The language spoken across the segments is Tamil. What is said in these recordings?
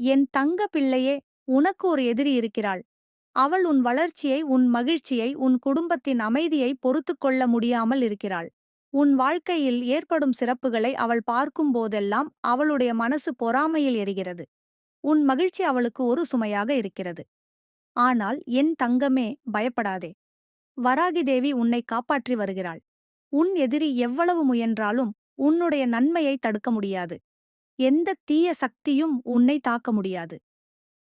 என் தங்க பிள்ளையே உனக்கு ஒரு எதிரி இருக்கிறாள். அவள் உன் வளர்ச்சியை உன் மகிழ்ச்சியை உன் குடும்பத்தின் அமைதியை பொறுத்துக் கொள்ள முடியாமல் இருக்கிறாள். உன் வாழ்க்கையில் ஏற்படும் சிறப்புகளை அவள் பார்க்கும் போதெல்லாம் அவளுடைய மனசு பொறாமையில் எரிகிறது. உன் மகிழ்ச்சி அவளுக்கு ஒரு சுமையாக இருக்கிறது. ஆனால் என் தங்கமே பயப்படாதே. வராகி தேவி உன்னை காப்பாற்றி வருகிறாள். உன் எதிரி எவ்வளவு முயன்றாலும் உன்னுடைய நன்மையை தடுக்க முடியாது. எந்த தீய சக்தியும் உன்னை தாக்க முடியாது.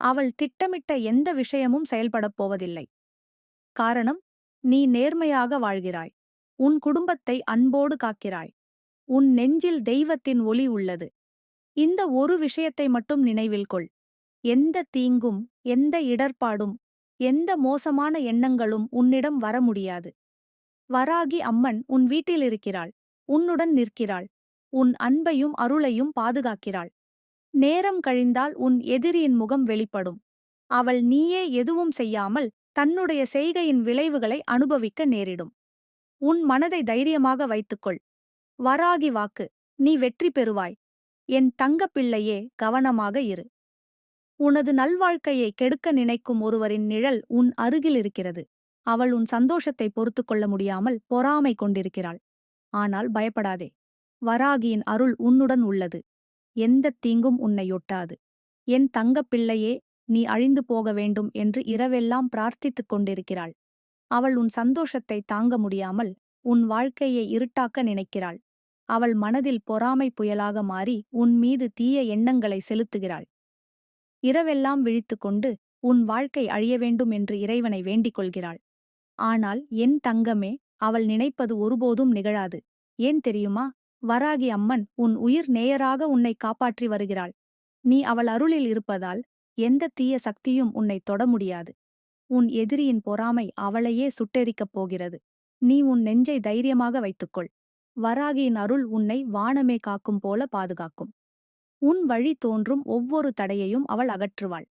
அவள் திட்டமிட்ட எந்த விஷயமும் செயல்படப் போவதில்லை. காரணம் நீ நேர்மையாக வாழ்கிறாய். உன் குடும்பத்தை அன்போடு காக்கிறாய். உன் நெஞ்சில் தெய்வத்தின் ஒளி உள்ளது. இந்த ஒரு விஷயத்தை மட்டும் நினைவில் கொள். எந்த தீங்கும் எந்த இடர்பாடும் எந்த மோசமான எண்ணங்களும் உன்னிடம் வர முடியாது. வராகி அம்மன் உன் வீட்டிலிருக்கிறாள் உன்னுடன் நிற்கிறாள். உன் அன்பையும் அருளையும் பாதுகாக்கிறாள். நேரம் கழிந்தால் உன் எதிரியின் முகம் வெளிப்படும். அவள் நீயே எதுவும் செய்யாமல் தன்னுடைய செய்கையின் விளைவுகளை அனுபவிக்க நேரிடும். உன் மனதை தைரியமாக வைத்துக்கொள். வராகி வாக்கு நீ வெற்றி பெறுவாய். என் தங்கப்பிள்ளையே கவனமாக இரு. உனது நல்வாழ்க்கையை கெடுக்க நினைக்கும் ஒருவரின் நிழல் உன் அருகில் இருக்கிறது. அவள் உன் சந்தோஷத்தை பொறுத்து கொள்ள முடியாமல் பொறாமை கொண்டிருக்கிறாள். ஆனால் பயப்படாதே. வராகியின் அருள் உன்னுடன் உள்ளது. எந்த தீங்கும் உன்னையொட்டாது என் தங்கப் பிள்ளையே நீ அழிந்து போக வேண்டும் என்று இரவெல்லாம் பிரார்த்தித்துக் கொண்டிருக்கிறாள். அவள் உன் சந்தோஷத்தை தாங்க முடியாமல் உன் வாழ்க்கையை இருட்டாக்க நினைக்கிறாள். அவள் மனதில் பொறாமை புயலாக மாறி உன் மீது தீய எண்ணங்களை செலுத்துகிறாள். இரவெல்லாம் விழித்துக்கொண்டு உன் வாழ்க்கை அழிய வேண்டும் என்று இறைவனை வேண்டிக் கொள்கிறாள். ஆனால் என் தங்கமே அவள் நினைப்பது ஒருபோதும் நிகழாது. ஏன் தெரியுமா? வராகி அம்மன் உன் உயிர் நேயராக உன்னை காப்பாற்றி வருகிறாள். நீ அவள் அருளில் இருப்பதால் எந்த தீய சக்தியும் உன்னை தொட முடியாது. உன் எதிரியின் பொறாமை அவளையே சுட்டெரிக்கப் போகிறது. நீ உன் நெஞ்சை தைரியமாக வைத்துக்கொள். வராகியின் அருள் உன்னை வானமே காக்கும் போல பாதுகாக்கும். உன் வழி தோன்றும் ஒவ்வொரு தடையையும் அவள் அகற்றுவாள்.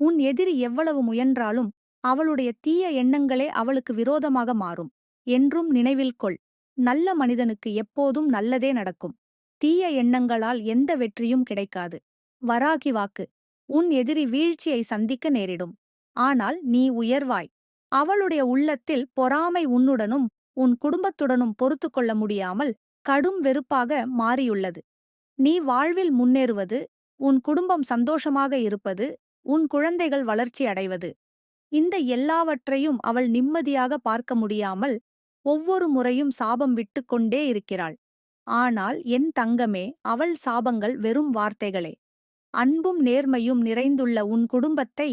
உன் எதிரி எவ்வளவு முயன்றாலும் அவளுடைய தீய எண்ணங்களே அவளுக்கு விரோதமாக மாறும். என்றும் நினைவில் கொள். நல்ல மனிதனுக்கு எப்போதும் நல்லதே நடக்கும். தீய எண்ணங்களால் எந்த வெற்றியும் கிடைக்காது. வராகி வாக்கு. உன் எதிரி வீழ்ச்சியை சந்திக்க நேரிடும். ஆனால் நீ உயர்வாய். அவளுடைய உள்ளத்தில் பொறாமை உன்னுடனும் உன் குடும்பத்துடனும் பொறுத்து கொள்ள முடியாமல் கடும் வெறுப்பாக மாறியுள்ளது. நீ வாழ்வில் முன்னேறுவது உன் குடும்பம் சந்தோஷமாக இருப்பது உன் குழந்தைகள் வளர்ச்சி அடைவது. இந்த எல்லாவற்றையும் அவள் நிம்மதியாக பார்க்க முடியாமல் ஒவ்வொரு முறையும் சாபம் விட்டுக்கொண்டே இருக்கிறாள். ஆனால் என் தங்கமே அவள் சாபங்கள் வெறும் வார்த்தைகளே. அன்பும் நேர்மையும் நிறைந்துள்ள உன் குடும்பத்தை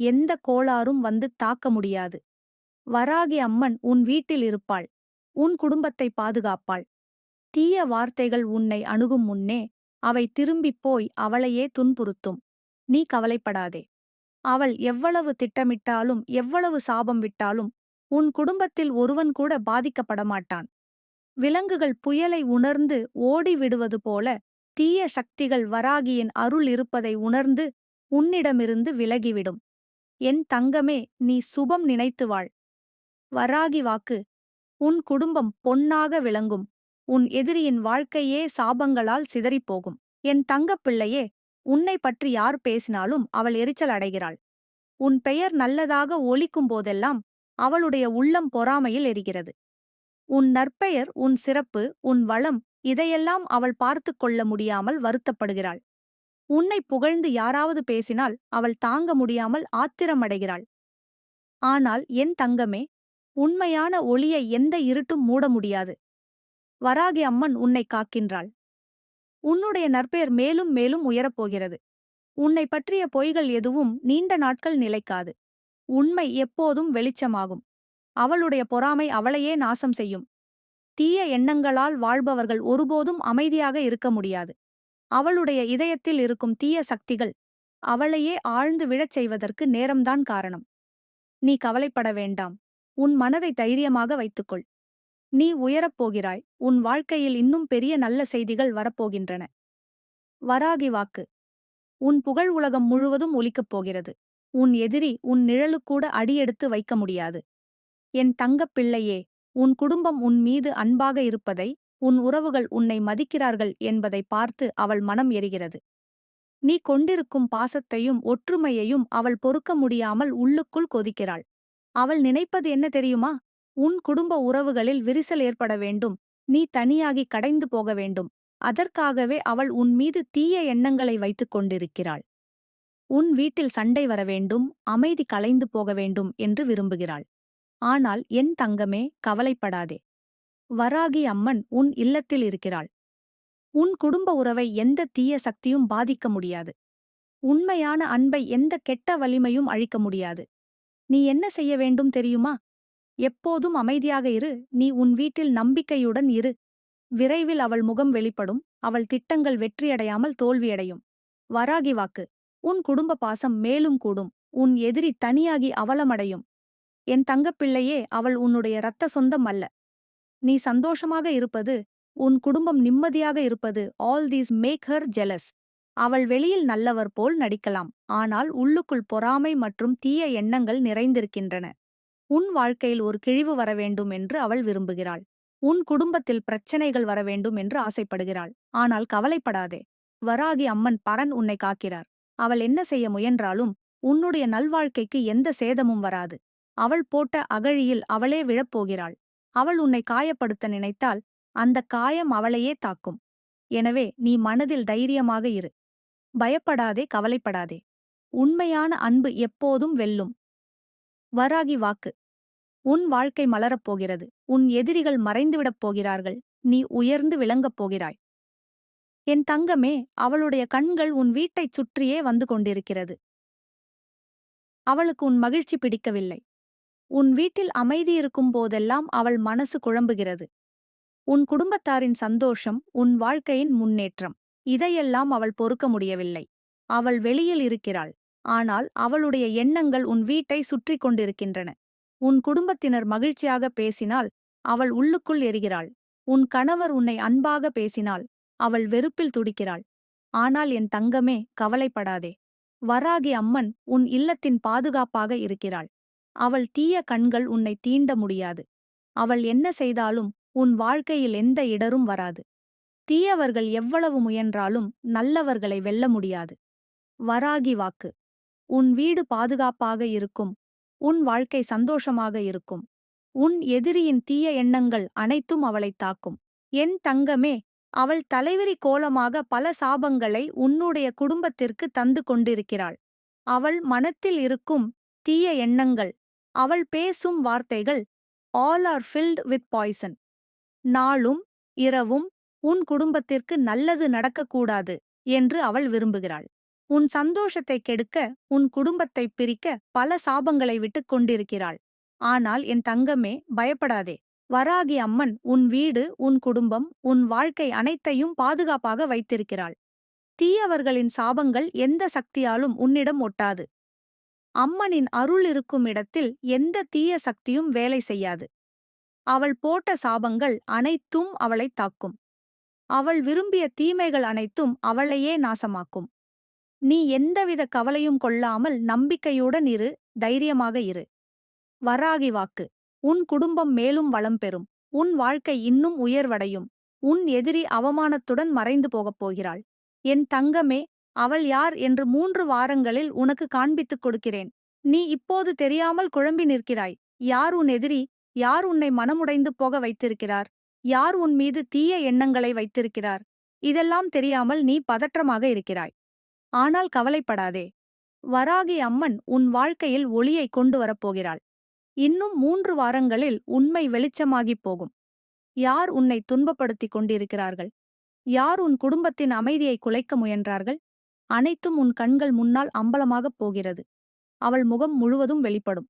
எந்த கோளாறும் வந்து தாக்க முடியாது. வராகி அம்மன் உன் வீட்டில் இருப்பாள். உன் குடும்பத்தை பாதுகாப்பாள். தீய வார்த்தைகள் உன்னை அணுகும் முன்னே அவை திரும்பிப் போய் அவளையே துன்புறுத்தும். நீ கவலைப்படாதே. அவள் எவ்வளவு திட்டமிட்டாலும் எவ்வளவு சாபம் விட்டாலும் உன் குடும்பத்தில் ஒருவன் கூட பாதிக்கப்பட மாட்டான் விலங்குகள் புயலை உணர்ந்து ஓடி விடுவது போல தீய சக்திகள் வராகியின் அருள் இருப்பதை உணர்ந்து உன்னிடமிருந்து விலகிவிடும். என் தங்கமே நீ சுபம் நினைத்து வாழ். வராகி வாக்கு. உன் குடும்பம் பொன்னாக விளங்கும். உன் எதிரியின் வாழ்க்கையே சாபங்களால் சிதறிப்போகும். என் தங்கப் பிள்ளையே உன்னை பற்றி யார் பேசினாலும் அவள் எரிச்சல் அடைகிறாள். உன் பெயர் நல்லதாக ஒலிக்கும் போதெல்லாம் அவளுடைய உள்ளம் பொறாமையில் எரிகிறது. உன் நற்பெயர் உன் சிறப்பு உன் வளம் இதையெல்லாம் அவள் பார்த்து கொள்ள முடியாமல் வருத்தப்படுகிறாள். உன்னை புகழ்ந்து யாராவது பேசினால் அவள் தாங்க முடியாமல் ஆத்திரமடைகிறாள். ஆனால் என் தங்கமே உண்மையான ஒளியை எந்த இருட்டும் மூட முடியாது. வராகி அம்மன் உன்னை காக்கின்றாள். உன்னுடைய நற்பெயர் மேலும் மேலும் உயரப்போகிறது உன்னை பற்றிய பொய்கள் எதுவும் நீண்ட நாட்கள் நிலைக்காது. உண்மை எப்போதும் வெளிச்சமாகும். அவளுடைய பொறாமை அவளையே நாசம் செய்யும். தீய எண்ணங்களால் வாழ்பவர்கள் ஒருபோதும் அமைதியாக இருக்க முடியாது. அவளுடைய இதயத்தில் இருக்கும் தீய சக்திகள் அவளையே ஆழ்ந்து விழச் செய்வதற்கு நேரம்தான் காரணம். நீ கவலைப்பட வேண்டாம். உன் மனதை தைரியமாக வைத்துக்கொள். நீ உயரப் போகிறாய். உன் வாழ்க்கையில் இன்னும் பெரிய நல்ல செய்திகள் வரப்போகின்றன. வராகி வாக்கு. உன் புகழ் உலகம் முழுவதும் ஒலிக்கப் போகிறது. உன் எதிரி உன் நிழலுக்கூட அடியெடுத்து வைக்க முடியாது. என் தங்கப் பிள்ளையே உன் குடும்பம் உன் மீது அன்பாக இருப்பதை உன் உறவுகள் உன்னை மதிக்கிறார்கள் என்பதை பார்த்து அவள் மனம் எரிகிறது. நீ கொண்டிருக்கும் பாசத்தையும் ஒற்றுமையையும் அவள் பொறுக்க முடியாமல் உள்ளுக்குள் கொதிக்கிறாள். அவள் நினைப்பது என்ன தெரியுமா? உன் குடும்ப உறவுகளில் விரிசல் ஏற்பட வேண்டும். நீ தனியாகி கடைந்து போக வேண்டும். அதற்காகவே அவள் உன் மீது தீய எண்ணங்களை வைத்துக் கொண்டிருக்கிறாள். உன் வீட்டில் சண்டை வர வேண்டும் அமைதி கலைந்து போக வேண்டும் என்று விரும்புகிறாள். ஆனால் என் தங்கமே கவலைப்படாதே. வராகி அம்மன் உன் இல்லத்தில் இருக்கிறாள். உன் குடும்ப உறவை எந்த தீய சக்தியும் பாதிக்க முடியாது. உண்மையான அன்பை எந்த கெட்ட வலிமையும் அழிக்க முடியாது. நீ என்ன செய்ய வேண்டும் தெரியுமா? எப்போதும் அமைதியாக இரு. நீ உன் வீட்டில் நம்பிக்கையுடன் இரு. விரைவில் அவள் முகம் வெளிப்படும். அவள் திட்டங்கள் வெற்றியடையாமல் தோல்வியடையும். வராகி வாக்கு. உன் குடும்ப பாசம் மேலும் கூடும். உன் எதிரி தனியாகி அவலமடையும். என் தங்கப்பிள்ளையே அவள் உன்னுடைய இரத்த சொந்தம் அல்ல. நீ சந்தோஷமாக இருப்பது உன் குடும்பம் நிம்மதியாக இருப்பது all these make her jealous அவள் வெளியில் நல்லவர் போல் நடிக்கலாம். ஆனால் உள்ளுக்குள் பொறாமை மற்றும் தீய எண்ணங்கள் நிறைந்திருக்கின்றன. உன் வாழ்க்கையில் ஒரு கிழிவு வர வேண்டும் என்று அவள் விரும்புகிறாள். உன் குடும்பத்தில் பிரச்சனைகள் வர வேண்டும் என்று ஆசைப்படுகிறாள். ஆனால் கவலைப்படாதே. வராகி அம்மன் பரன் உன்னை காக்கிறார். அவள் என்ன செய்ய முயன்றாலும் உன்னுடைய நல்வாழ்க்கைக்கு எந்த சேதமும் வராது. அவள் போட்ட அகழியில் அவளே விழப்போகிறாள். அவள் உன்னை காயப்படுத்த நினைத்தால் அந்த காயம் அவளையே தாக்கும். எனவே நீ மனதில் தைரியமாக இரு. பயப்படாதே கவலைப்படாதே. உண்மையான அன்பு எப்போதும் வெல்லும். வராகி வாக்கு. உன் வாழ்க்கை மலரப் போகிறது. உன் எதிரிகள் மறைந்துவிடப் போகிறார்கள். நீ உயர்ந்து விளங்கப் போகிறாய். என் தங்கமே அவளுடைய கண்கள் உன் வீட்டைச் சுற்றியே வந்து கொண்டிருக்கிறது. அவளுக்கு உன் மகிழ்ச்சி பிடிக்கவில்லை. உன் வீட்டில் அமைதி இருக்கும் போதெல்லாம் அவள் மனசு குழம்புகிறது. உன் குடும்பத்தாரின் சந்தோஷம் உன் வாழ்க்கையின் முன்னேற்றம் இதையெல்லாம் அவள் பொறுக்க முடியவில்லை. அவள் வெளியில் இருக்கிறாள். ஆனால் அவளுடைய எண்ணங்கள் உன் வீட்டை சுற்றி கொண்டிருக்கின்றன. உன் குடும்பத்தினர் மகிழ்ச்சியாக பேசினால் அவள் உள்ளுக்குள் எரிகிறாள். உன் கணவர் உன்னை அன்பாக பேசினால் அவள் வெறுப்பில் துடிக்கிறாள். ஆனால் என் தங்கமே கவலைப்படாதே. வராகி அம்மன் உன் இல்லத்தின் பாதுகாப்பாக இருக்கிறாள். அவள் தீய கண்கள் உன்னை தீண்ட முடியாது. அவள் என்ன செய்தாலும் உன் வாழ்க்கையில் எந்த இடரும் வராது. தீயவர்கள் எவ்வளவு முயன்றாலும் நல்லவர்களை வெல்ல முடியாது. வராகி வாக்கு. உன் வீடு பாதுகாப்பாக இருக்கும். உன் வாழ்க்கை சந்தோஷமாக இருக்கும். உன் எதிரியின் தீய எண்ணங்கள் அனைத்தும் அவளைத் தாக்கும். என் தங்கமே அவள் தலைவிரி கோலமாக பல சாபங்களை உன்னுடைய குடும்பத்திற்கு தந்து கொண்டிருக்கிறாள். அவள் மனத்தில் இருக்கும் தீய எண்ணங்கள் அவள் பேசும் வார்த்தைகள் all are filled with poison நாளும் இரவும் உன் குடும்பத்திற்கு நல்லது நடக்கக்கூடாது என்று அவள் விரும்புகிறாள். உன் சந்தோஷத்தை கெடுக்க உன் குடும்பத்தை பிரிக்க பல சாபங்களை விட்டுக் கொண்டிருக்கிறாள். ஆனால் என் தங்கமே பயப்படாதே. வராகி அம்மன் உன் வீடு உன் குடும்பம் உன் வாழ்க்கை அனைத்தையும் பாதுகாப்பாக வைத்திருக்கிறாள். தீயவர்களின் சாபங்கள் எந்த சக்தியாலும் உன்னிடம் ஒட்டாது. அம்மனின் அருள் இருக்கும் இடத்தில் எந்த தீய சக்தியும் வேலை செய்யாது. அவள் போட்ட சாபங்கள் அனைத்தும் அவளை தாக்கும். அவள் விரும்பிய தீமைகள் அனைத்தும் அவளையே நாசமாக்கும். நீ எந்தவித கவலையும் கொள்ளாமல் நம்பிக்கையுடன் இரு தைரியமாக இரு. வராகி வாக்கு. உன் குடும்பம் மேலும் வளம் பெறும். உன் வாழ்க்கை இன்னும் உயர்வடையும். உன் எதிரி அவமானத்துடன் மறைந்து போகப் போகிறாள். என் தங்கமே அவள் யார் என்று மூன்று வாரங்களில் உனக்கு காண்பித்துக் கொடுக்கிறேன். நீ இப்போது தெரியாமல் குழம்பி நிற்கிறாய். யார் உன் எதிரி? யார் உன்னை மனமுடைந்து போக வைத்திருக்கிறார்? யார் உன் மீது தீய எண்ணங்களை வைத்திருக்கிறார்? இதெல்லாம் தெரியாமல் நீ பதற்றமாக இருக்கிறாய். ஆனால் கவலைப்படாதே. வராகி அம்மன் உன் வாழ்க்கையில் ஒளியை கொண்டு வரப்போகிறாள் இன்னும் மூன்று வாரங்களில் உண்மை வெளிச்சமாகிப் போகும். யார் உன்னை துன்பப்படுத்திக் கொண்டிருக்கிறார்கள்? யார் உன் குடும்பத்தின் அமைதியை குலைக்க முயன்றார்கள்? அனைத்தும் உன் கண்கள் முன்னால் அம்பலமாகப் போகிறது. அவள் முகம் முழுவதும் வெளிப்படும்.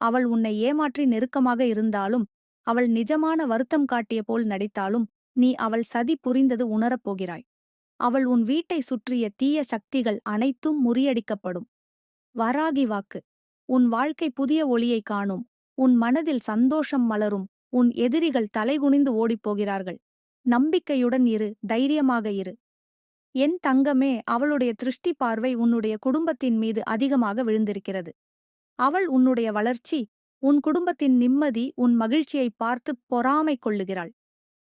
அவள் உன்னை ஏமாற்றி நெருக்கமாக இருந்தாலும் அவள் நிஜமான வருத்தம் காட்டிய போல் நடித்தாலும் நீ அவள் சதி புரிந்தது உணரப் போகிறாய். அவள் உன் வீட்டை சுற்றிய தீய சக்திகள் அனைத்தும் முறியடிக்கப்படும். வராகி வாக்கு. உன் வாழ்க்கை புதிய ஒளியை காணும். உன் மனதில் சந்தோஷம் மலரும். உன் எதிரிகள் தலைகுனிந்து ஓடிப்போகிறார்கள். நம்பிக்கையுடன் இரு. தைரியமாக இரு. என் தங்கமே அவளுடைய திருஷ்டி பார்வை உன்னுடைய குடும்பத்தின் மீது அதிகமாக விழுந்திருக்கிறது. அவள் உன்னுடைய வளர்ச்சி உன் குடும்பத்தின் நிம்மதி உன் மகிழ்ச்சியை பார்த்து பொறாமை கொள்ளுகிறாள்.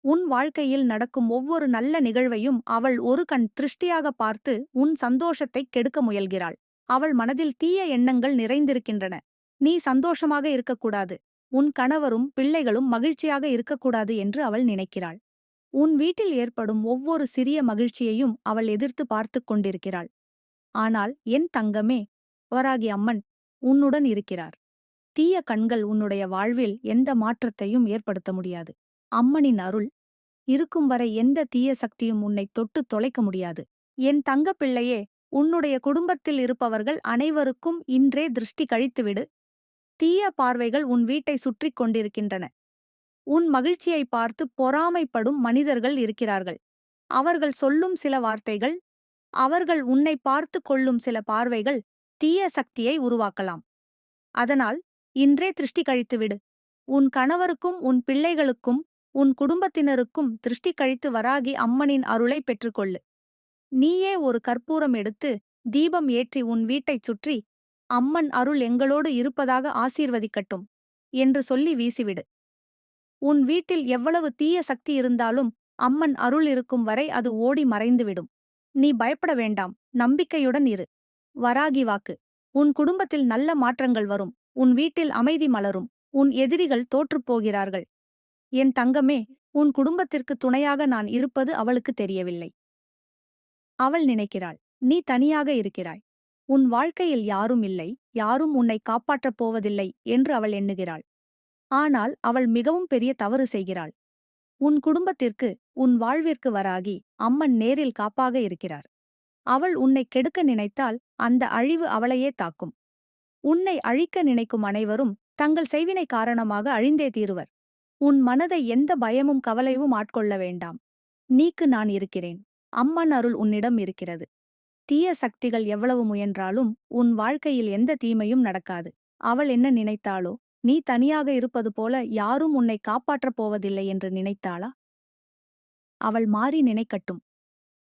உன் வாழ்க்கையில் நடக்கும் ஒவ்வொரு நல்ல நிகழ்வையும் அவள் ஒரு கண் திருஷ்டியாக பார்த்து உன் சந்தோஷத்தை கெடுக்க முயல்கிறாள். அவள் மனதில் தீய எண்ணங்கள் நிறைந்திருக்கின்றன. நீ சந்தோஷமாக இருக்கக்கூடாது. உன் கணவரும் பிள்ளைகளும் மகிழ்ச்சியாக இருக்கக்கூடாது என்று அவள் நினைக்கிறாள். உன் வீட்டில் ஏற்படும் ஒவ்வொரு சிறிய மகிழ்ச்சியையும் அவள் எதிர்த்து பார்த்துக் கொண்டிருக்கிறாள். ஆனால் என் தங்கமே வராகி அம்மன் உன்னுடன் இருக்கிறார். தீய கண்கள் உன்னுடைய வாழ்வில் எந்த மாற்றத்தையும் ஏற்படுத்த முடியாது. அம்மனின் அருள் இருக்கும் வரை எந்த தீய சக்தியும் உன்னை தொட்டு தொலைக்க முடியாது. என் தங்கப்பிள்ளையே உன்னுடைய குடும்பத்தில் இருப்பவர்கள் அனைவருக்கும் இன்றே திருஷ்டி கழித்துவிடு. தீய பார்வைகள் உன் வீட்டை சுற்றிக் கொண்டிருக்கின்றன. உன் மகிழ்ச்சியை பார்த்து பொறாமைப்படும் மனிதர்கள் இருக்கிறார்கள். அவர்கள் சொல்லும் சில வார்த்தைகள் அவர்கள் உன்னை பார்த்து கொள்ளும் சில பார்வைகள் தீய சக்தியை உருவாக்கலாம். அதனால் இன்றே திருஷ்டி கழித்துவிடு. உன் கணவருக்கும் உன் பிள்ளைகளுக்கும் உன் குடும்பத்தினருக்கும் திருஷ்டி கழித்து வராகி அம்மனின் அருளை பெற்றுக்கொள்ளு. நீயே ஒரு கற்பூரம் எடுத்து தீபம் ஏற்றி உன் வீட்டைச் சுற்றி அம்மன் அருள் எங்களோடு இருப்பதாக ஆசீர்வதிக்கட்டும் என்று சொல்லி வீசிவிடு. உன் வீட்டில் எவ்வளவு தீய சக்தி இருந்தாலும் அம்மன் அருள் இருக்கும் வரை அது ஓடி மறைந்துவிடும். நீ பயப்பட வேண்டாம் நம்பிக்கையுடன் இரு. வராகி வாக்கு. உன் குடும்பத்தில் நல்ல மாற்றங்கள் வரும். உன் வீட்டில் அமைதி மலரும். உன் எதிரிகள் தோற்றுப் போகிறார்கள். என் தங்கமே உன் குடும்பத்திற்கு துணையாக நான் இருப்பது அவளுக்கு தெரியவில்லை. அவள் நினைக்கிறாள் நீ தனியாக இருக்கிறாய். உன் வாழ்க்கையில் யாரும் இல்லை யாரும் உன்னை காப்பாற்றப் போவதில்லை என்று அவள் எண்ணுகிறாள். ஆனால் அவள் மிகவும் பெரிய தவறு செய்கிறாள். உன் குடும்பத்திற்கு உன் வாழ்விற்கு வராகி அம்மன் நேரில் காப்பாக இருக்கிறார். அவள் உன்னை கெடுக்க நினைத்தால் அந்த அழிவு அவளையே தாக்கும். உன்னை அழிக்க நினைக்கும் அனைவரும் தங்கள் செய்வினை காரணமாக அழிந்தே தீருவர். உன் மனதை எந்த பயமும் கவலையும் ஆட்கொள்ள வேண்டாம். நீக்கு நான் இருக்கிறேன். அம்மன் அருள் உன்னிடம் இருக்கிறது. தீய சக்திகள் எவ்வளவு முயன்றாலும் உன் வாழ்க்கையில் எந்த தீமையும் நடக்காது. அவள் என்ன நினைத்தாளோ நீ தனியாக இருப்பது போல யாரும் உன்னை காப்பாற்றப் போவதில்லை என்று நினைத்தாளா? அவள் மாறி நினைக்கட்டும்.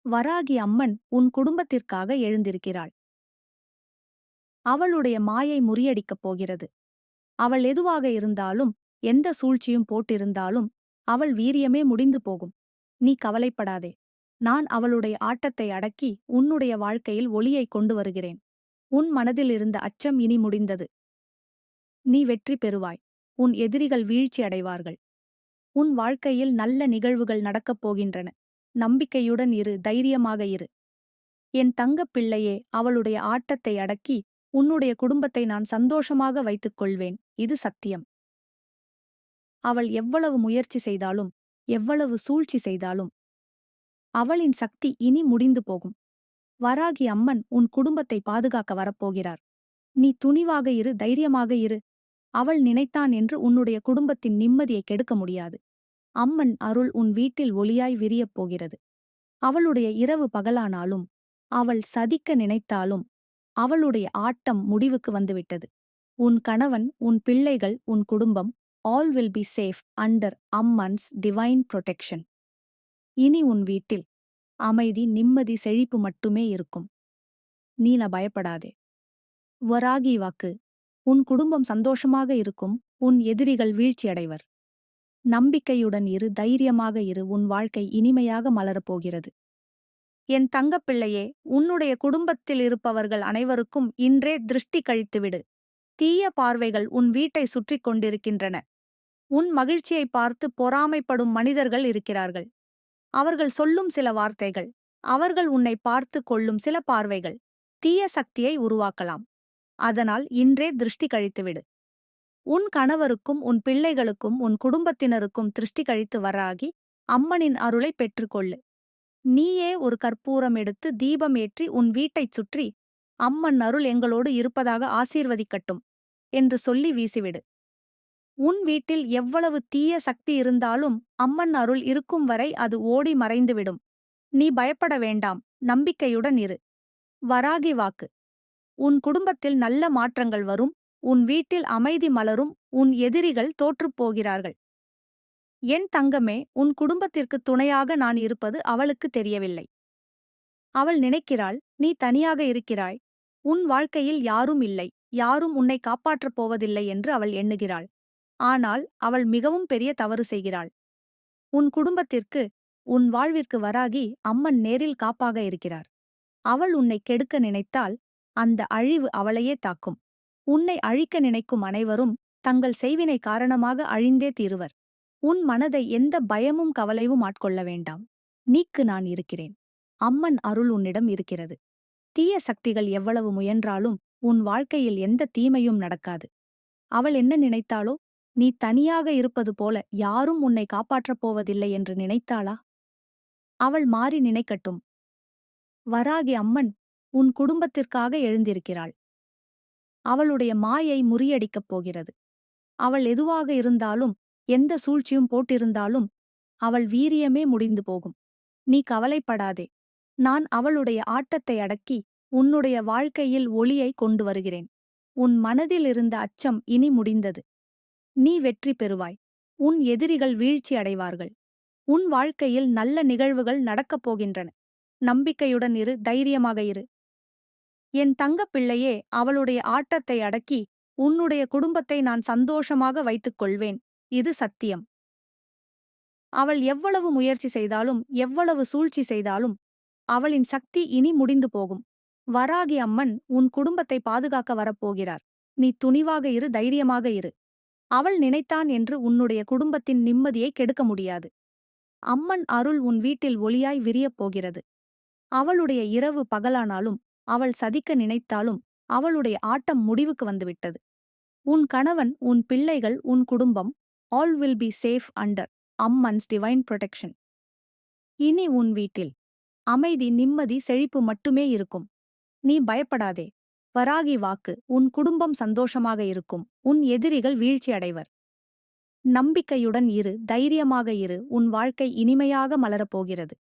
வராகி அம்மன் உன் குடும்பத்திற்காக எழுந்திருக்கிறாள். அவளுடைய மாயை முறியடிக்கப் போகிறது. அவள் எதுவாக இருந்தாலும் எந்த சூழ்ச்சியும் போட்டிருந்தாலும் அவள் வீரியமே முடிந்து போகும். நீ கவலைப்படாதே. நான் அவளுடைய ஆட்டத்தை அடக்கி உன்னுடைய வாழ்க்கையில் ஒளியை கொண்டு வருகிறேன். உன் மனதில் இருந்த அச்சம் இனி முடிந்தது. நீ வெற்றி பெறுவாய். உன் எதிரிகள் வீழ்ச்சி அடைவார்கள். உன் வாழ்க்கையில் நல்ல நிகழ்வுகள் நடக்கப் போகின்றன. நம்பிக்கையுடன் இரு தைரியமாக இரு. என் தங்கப் பிள்ளையே அவளுடைய ஆட்டத்தை அடக்கி உன்னுடைய குடும்பத்தை நான் சந்தோஷமாக வைத்துக் கொள்வேன் இது சத்தியம். அவள் எவ்வளவு முயற்சி செய்தாலும் எவ்வளவு சூழ்ச்சி செய்தாலும் அவளின் சக்தி இனி முடிந்து போகும். வராகி அம்மன் உன் குடும்பத்தை பாதுகாக்க வரப்போகிறார். நீ துணிவாக இரு தைரியமாக இரு. அவள் நினைத்தான் என்று உன்னுடைய குடும்பத்தின் நிம்மதியை கெடுக்க முடியாது. அம்மன் அருள் உன் வீட்டில் ஒளியாய் விரியப் போகிறது. அவளுடைய இரவு பகலானாலும் அவள் சதிக்க நினைத்தாலும் அவளுடைய ஆட்டம் முடிவுக்கு வந்துவிட்டது. உன் கணவன் உன் பிள்ளைகள் உன் குடும்பம் all will be safe under Amman's divine protection இனி உன் வீட்டில் அமைதி நிம்மதி செழிப்பு மட்டுமே இருக்கும். நீன பயப்படாதே. வராகி வாக்கு. உன் குடும்பம் சந்தோஷமாக இருக்கும். உன் எதிரிகள் வீழ்ச்சியடைவர் நம்பிக்கையுடன் இரு தைரியமாக இரு. உன் வாழ்க்கை இனிமையாக மலரப்போகிறது என் தங்கப்பிள்ளையே உன்னுடைய குடும்பத்தில் இருப்பவர்கள் அனைவருக்கும் இன்றே திருஷ்டி கழித்துவிடு. தீய பார்வைகள் உன் வீட்டை சுற்றிக் கொண்டிருக்கின்றன. உன் மகிழ்ச்சியை பார்த்து பொறாமைப்படும் மனிதர்கள் இருக்கிறார்கள். அவர்கள் சொல்லும் சில வார்த்தைகள் அவர்கள் உன்னை பார்த்து கொள்ளும் சில பார்வைகள் தீய சக்தியை உருவாக்கலாம். அதனால் இன்றே திருஷ்டி கழித்துவிடு. உன் கணவருக்கும் உன் பிள்ளைகளுக்கும் உன் குடும்பத்தினருக்கும் திருஷ்டி கழித்து வராகி அம்மனின் அருளை பெற்றுக்கொள்ளு. நீயே ஒரு கற்பூரம் எடுத்து தீபம் ஏற்றி உன் வீட்டைச் சுற்றி அம்மன் அருள் எங்களோடு இருப்பதாக ஆசீர்வதிக்கட்டும் என்று சொல்லி வீசிவிடு. உன் வீட்டில் எவ்வளவு தீய சக்தி இருந்தாலும் அம்மன் அருள் இருக்கும் வரை அது ஓடி மறைந்துவிடும். நீ பயப்பட வேண்டாம். நம்பிக்கையுடன் இரு. வராகி வாக்கு. உன் குடும்பத்தில் நல்ல மாற்றங்கள் வரும். உன் வீட்டில் அமைதி மலரும். உன் எதிரிகள் தோற்றுப் போகிறார்கள். என் தங்கமே உன் குடும்பத்திற்கு துணையாக நான் இருப்பது அவளுக்கு தெரியவில்லை. அவள் நினைக்கிறாள் நீ தனியாக இருக்கிறாய். உன் வாழ்க்கையில் யாரும் இல்லை. யாரும் உன்னை காப்பாற்றப் போவதில்லை என்று அவள் எண்ணுகிறாள். ஆனால் அவள் மிகவும் பெரிய தவறு செய்கிறாள். உன் குடும்பத்திற்கு உன் வாழ்விற்கு வராகி அம்மன் நேரில் காப்பாக இருக்கிறார். அவள் உன்னை கெடுக்க நினைத்தால் அந்த அழிவு அவளையே தாக்கும். உன்னை அழிக்க நினைக்கும் அனைவரும் தங்கள் செய்வினை காரணமாக அழிந்தே தீருவர். உன் மனதை எந்த பயமும் கவலையும் ஆட்கொள்ள வேண்டாம். நீக்கு நான் இருக்கிறேன். அம்மன் அருள் உன்னிடம் இருக்கிறது. தீய சக்திகள் எவ்வளவு முயன்றாலும் உன் வாழ்க்கையில் எந்த தீமையும் நடக்காது. அவள் என்ன நினைத்தாளோ நீ தனியாக இருப்பது போல யாரும் உன்னை காப்பாற்றப் போவதில்லை என்று நினைத்தாளா? அவள் மாறி நினைக்கட்டும். வராகி அம்மன் உன் குடும்பத்திற்காக எழுந்திருக்கிறாள். அவளுடைய மாயை முறியடிக்கப் போகிறது. அவள் எதுவாக இருந்தாலும் எந்த சூழ்ச்சியும் போட்டிருந்தாலும் அவள் வீரியமே முடிந்து போகும். நீ கவலைப்படாதே. நான் அவளுடைய ஆட்டத்தை அடக்கி உன்னுடைய வாழ்க்கையில் ஒளியை கொண்டு வருகிறேன். உன் மனதில் இருந்த அச்சம் இனி முடிந்தது. நீ வெற்றி பெறுவாய். உன் எதிரிகள் வீழ்ச்சி அடைவார்கள். உன் வாழ்க்கையில் நல்ல நிகழ்வுகள் நடக்கப் போகின்றன. நம்பிக்கையுடன் இரு தைரியமாக இரு. என் தங்கப் பிள்ளையே அவளுடைய ஆட்டத்தை அடக்கி உன்னுடைய குடும்பத்தை நான் சந்தோஷமாக வைத்துக் கொள்வேன். இது சத்தியம். அவள் எவ்வளவு முயற்சி செய்தாலும் எவ்வளவு சூழ்ச்சி செய்தாலும் அவளின் சக்தி இனி முடிந்து போகும். வராகி அம்மன் உன் குடும்பத்தை பாதுகாக்க வரப்போகிறார். நீ துணிவாக இரு தைரியமாக இரு. அவள் நினைத்தான் என்று உன்னுடைய குடும்பத்தின் நிம்மதியை கெடுக்க முடியாது. அம்மன் அருள் உன் வீட்டில் ஒளியாய் விரியப் போகிறது. அவளுடைய இரவு பகலானாலும் அவள் சதிக்க நினைத்தாலும் அவளுடைய ஆட்டம் முடிவுக்கு வந்துவிட்டது. உன் கணவன் உன் பிள்ளைகள் உன் குடும்பம் all will be safe under Amman's divine protection இனி உன் வீட்டில் அமைதி நிம்மதி செழிப்பு மட்டுமே இருக்கும். நீ பயப்படாதே. வராகி வாக்கு உன் குடும்பம் சந்தோஷமாக இருக்கும். உன் எதிரிகள் வீழ்ச்சி அடைவர். நம்பிக்கையுடன் இரு தைரியமாக இரு. உன் வாழ்க்கை இனிமையாக மலரப்போகிறது